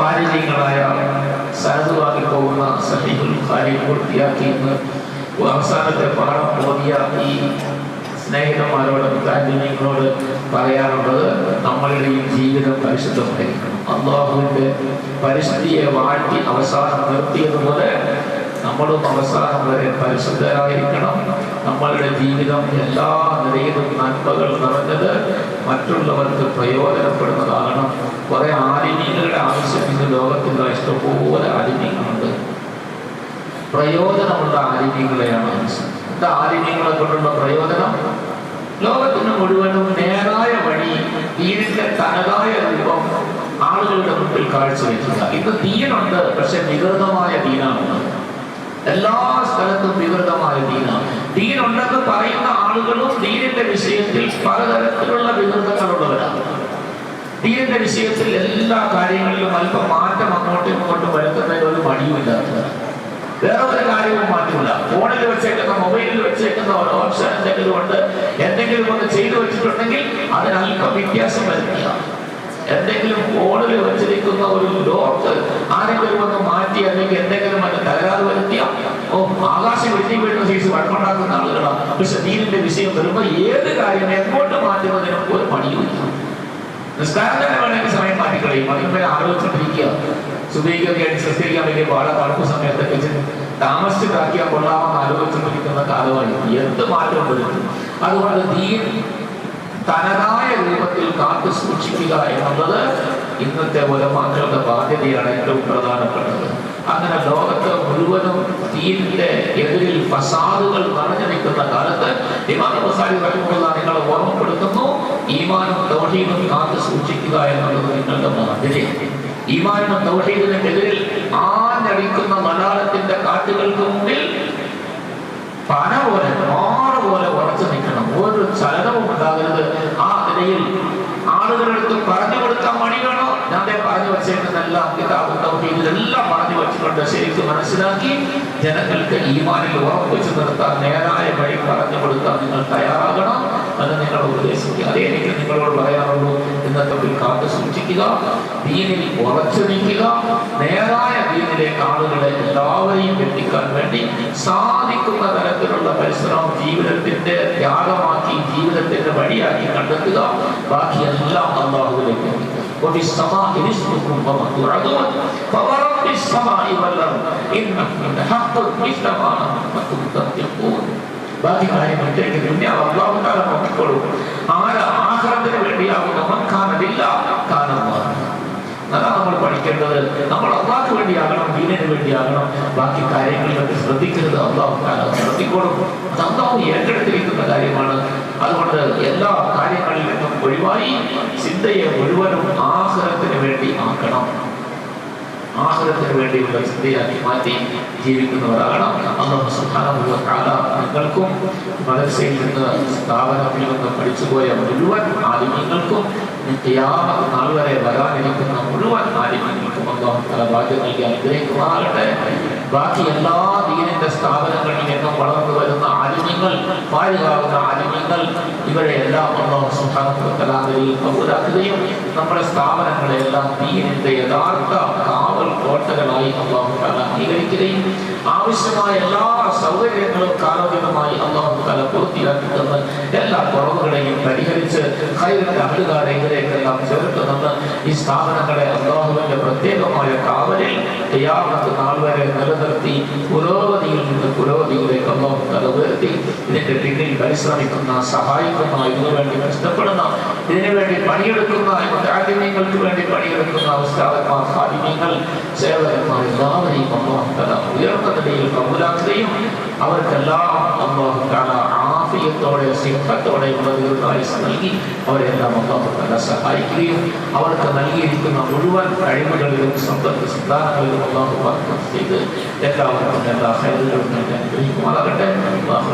പാരിജീയങ്ങളായ സഹതുവാക്കി പോകുന്ന സഹിഹുൽ ബുഖാരി പൂർത്തിയാക്കി ഇന്ന് അവസാനത്തെ പാഠം ഓതിയ ഈ സ്നേഹിതന്മാരോട് താല്പര്യങ്ങളോട് പറയാനുള്ളത് നമ്മളുടെ ഈ ജീവിതം പരിശുദ്ധമായിരിക്കണം. അള്ളാഹുവിന്റെ പരിശുദ്ധിയെ വാഴ്ത്തി അവസാനം നിർത്തിയതുപോലെ നമ്മളും അവസാനം വരെ പരിശുദ്ധരായിരിക്കണം. നമ്മളുടെ ജീവിതം എല്ലാ നിലയിലും നന്മകൾ നിറഞ്ഞത് മറ്റുള്ളവർക്ക് പ്രയോജനപ്പെടുന്നതാകണം. കുറെ ആലിന്യങ്ങളുടെ ആവശ്യം ഇന്ന് ലോകത്തിൽ ഇഷ്ടംപോലെ ആലിന്യങ്ങളുണ്ട് പ്രയോജനമുള്ള ആലിന്യങ്ങളെയാണ് ആവശ്യം എന്താ ആലിന്യങ്ങളെ കൊണ്ടുള്ള പ്രയോജനം. ലോകത്തിന് മുഴുവനും നേരായ വഴി ദീനിന്റെ തനതായ രൂപം ആളുകളുടെ മുമ്പിൽ കാഴ്ചവെക്കുക. ഇന്ന് ദീനുണ്ട് പക്ഷെ വികൃതമായ ദീനാണ് എല്ലാ സ്ഥലത്തും വികൃതമായ ദീനാണ് ദീനുണ്ടെന്ന് പറയുന്ന ആളുകളും ദീനിന്റെ വിഷയത്തിൽ പലതരത്തിലുള്ള വികൃതങ്ങളുള്ളവരാണ്. ദീനിന്റെ വിഷയത്തിൽ എല്ലാ കാര്യങ്ങളിലും അല്പം മാറ്റം അങ്ങോട്ടും ഇങ്ങോട്ടും വരുത്തുന്നതിൽ ഒരു മടിയുമില്ല വേറെ ഒരു കാര്യവും മാറ്റമില്ല. ഫോണിൽ വെച്ചേക്കുന്ന മൊബൈലിൽ വെച്ചേക്കുന്ന ഒരു ഓപ്ഷൻ എന്തെങ്കിലും ഉണ്ട്? എന്തെങ്കിലും ഒന്ന് ചെയ്തു വെച്ചിട്ടുണ്ടെങ്കിൽ അതിന് വ്യത്യാസം വരുന്നില്ല. എന്തെങ്കിലും ഫോണിൽ വെച്ചിരിക്കുന്ന ഒരു ലോക്ക് ആരെങ്കിലും ഒന്ന് മാറ്റി അല്ലെങ്കിൽ എന്തെങ്കിലും അതിന് തകരാറ് വരുത്തിയ ഓ ആകാശം വെട്ടി വീഴുന്ന ശേഷി വഴക്കുണ്ടാക്കുന്ന ആളുകളാണ് പക്ഷെ ദീനിന്റെ വിഷയം വരുമ്പോൾ ഏത് കാര്യം എങ്ങോട്ട് മാറ്റുന്നതിനും ഒരു മടിയുമില്ല. നിസ്കാരം തന്നെ വേണമെങ്കിൽ സമയം മാറ്റിക്കളയും അതിന്മേൽ ആലോചിച്ചോണ്ടിരിക്കുക സുബീകൊക്കെ സസ്കരിക്കാൻ വലിയ വളരെ തണുപ്പ് സമയത്തൊക്കെ താമസിച്ചിട്ടാക്കിയാൽ കൊള്ളാമെന്ന് ആലോചിച്ചുകൊണ്ടിരിക്കുന്ന കാലമാണ്. എന്ത് മാറ്റം വരുന്നു? അതുകൊണ്ട് ദീൻ തനതായ രൂപത്തിൽ കാത്തു സൂക്ഷിക്കുക എന്നുള്ളത് ഇന്നത്തെ ഒലമാക്കളുടെ ബാധ്യതയാണ് ഏറ്റവും പ്രധാനപ്പെട്ടത്. അങ്ങനെ ലോകത്ത് മുഴുവനും തീരിന്റെ എതിരിൽ ഫസാദുകൾ നിറഞ്ഞു നിൽക്കുന്ന കാലത്ത് ഇമാൻ ബസാരി നിങ്ങളെ ഓർമ്മപ്പെടുത്തുന്നു. ഈമാനും തൗഹീദും കാത്തു സൂക്ഷിക്കുക എന്നുള്ളത് നിങ്ങളുടെ ബാധ്യതയാണ് ഈമാനും തൗഹീദിനെതിരിൽ ആഞ്ഞടിക്കുന്ന മലയാളത്തിന്റെ കാറ്റുകൾക്ക് മുമ്പിൽ പന പോലെ മാറ പോലെ ഉറച്ചു നിൽക്കണം. ഒരു ചലനവും ഉണ്ടാകരുത്. ആ നിലയിൽ ആളുകളെടുത്ത് പറഞ്ഞു കൊടുക്കാൻ മണി വേണോ ഞാൻ പറഞ്ഞു വെച്ചേക്കുന്നെല്ലാം കിതാബും തൗഹീദിലെല്ലാം പറഞ്ഞു വെച്ചിട്ടുണ്ട് ശരിക്കും മനസ്സിലാക്കി ജനങ്ങൾക്ക് ഈമാനിൽ ഉറപ്പിച്ചു നിർത്താൻ നേരായ വഴി പറഞ്ഞു കൊടുക്കാൻ നിങ്ങൾ തയ്യാറാകണം. അത് നിങ്ങൾ ഉപദേശിക്കുക അതേ എനിക്ക് നിങ്ങളോട് പറയാനുള്ളൂ ഇന്നത്തെ ഒരു കാത്തു സൂക്ഷിക്കുക ദീനിൽ ഉറച്ചു നിൽക്കുക നേരായ ദീനിലേക്ക് ആളുകളെ എല്ലാവരെയും എത്തിക്കാൻ വേണ്ടി സാധിക്കുന്ന തരത്തിലുള്ള പരിശ്രമം ജീവിതത്തിന്റെ ത്യാഗമാക്കി ജീവിതത്തിന്റെ വഴിയാക്കി കണ്ടെത്തുക ബാക്കിയെല്ലാം അള്ളാഹുവിലേക്ക് എത്തിക്കുക وبالسماء رزقكم وما توعدون فورب السماء والارض انه لحق مثل ما انكم تنطقون ബാക്കി കാര്യങ്ങളൊക്കെ ദുന്യാവ് അള്ളാഹു താല നോക്കിക്കോളൂ ആര് ആഹാരത്തിന് വേണ്ടിയാകുന്ന മക്കാനതില്ല കാലമാണ് അതാണ് നമ്മൾ പഠിക്കേണ്ടത് നമ്മൾ അള്ളാഹ്ക്ക് വേണ്ടിയാകണം ദീനന് വേണ്ടിയാകണം ബാക്കി കാര്യങ്ങളിലൊക്കെ ശ്രദ്ധിക്കരുത് അള്ളാഹു താല ശ്രദ്ധിക്കോളും അത് അള്ളാഹു ഏറ്റെടുത്തിരിക്കുന്ന കാര്യമാണ് അതുകൊണ്ട് എല്ലാ കാര്യങ്ങളിൽ നിന്നും ഒഴിവായി ചിന്തയെ മുഴുവനും ആഹാരത്തിന് വേണ്ടി ആഹ്ലത്തിന് വേണ്ടിയുള്ള ചിന്തയാക്കി മാറ്റി ജീവിക്കുന്നവരാണ് അള്ളാഹു വ തആല നിങ്ങൾക്കും മദർസയിൽ നിന്ന് സ്ഥാപനത്തിൽ നിന്ന് പഠിച്ചുപോയ മുഴുവൻ ആലിമ്യങ്ങൾക്കും ഖിയാമത്ത് നാൾ വരെ വരാനിരിക്കുന്ന മുഴുവൻ ആലിമ്യങ്ങൾക്കും അള്ളാഹു തആല ഭാഗ്യം നൽകി അനുഗ്രഹിക്കുമാകട്ടെ ബാക്കി എല്ലാ ദീനിന്റെ സ്ഥാപനങ്ങളിൽ നിന്നും വളർന്നു വരുന്ന ആലിമ്യങ്ങൾ പാഴുകാവുന്ന ആലിമ്യങ്ങൾ ഇവരെ എല്ലാം അള്ളാഹു സുബ്ഹാനഹു വ തആലയിൽ കബൂലാക്കുകയും നമ്മുടെ സ്ഥാപനങ്ങളെ എല്ലാം ദീനിന്റെ യഥാർത്ഥ കാവൽ കോട്ടകളായി അള്ളാഹു തല അംഗീകരിക്കുകയും ആവശ്യമായ എല്ലാ സൗകര്യങ്ങളും കാലോചിതമായി അള്ളാഹു തആല പൂർത്തിയാക്കി തന്ന് എല്ലാ കുറവുകളെയും പരിഹരിച്ച് കൈവിന്റെ അഹുകാരെ ഇവരെയൊക്കെല്ലാം ചേർത്ത് ഈ സ്ഥാപനങ്ങളെ അള്ളാഹുവിന്റെ പ്രത്യേകമായ കാവലിൽ ഖിയാമത്ത് നാൾ വരെ നിലനിർത്തി പുരോഗതിയിൽ നിന്ന് പുരോഗതിയിലേക്ക് അള്ളാഹു തല ഉയർത്തി. ഇതിന്റെ പിന്നിൽ പരിശ്രമിക്കുന്ന സഹായിക്കുന്ന ഇതിനു വേണ്ടി കഷ്ടപ്പെടുന്ന ഇതിനു വേണ്ടി പണിയെടുക്കുന്ന ആദ്യമങ്ങൾക്ക് വേണ്ടി പണിയെടുക്കുന്ന ഉസ്താദന്മാർ ഹാദിമ്യങ്ങൾ സേവകന്മാർ എല്ലാവരെയും അള്ളാഹു തആല ഉയർന്ന നിലയിൽ അവർക്കെല്ലാം അള്ളാഹു തആല ആഫിയത്തോടെ സിംഹത്തോടെ ഉള്ള ദീർഘായുസ് നൽകി അവരെല്ലാം അള്ളാഹു തആല സഹായിക്കുകയും അവർക്ക് നൽകിയിരിക്കുന്ന മുഴുവൻ കഴിവുകളിലും സമ്പത്ത് സിദ്ധാന്തങ്ങളിലും അള്ളാഹു വർക്കം ചെയ്ത് എല്ലാവർക്കും എല്ലാ ഹൈറുകളും അനുഗ്രഹിക്കുമാറാകട്ടെ അള്ളാഹു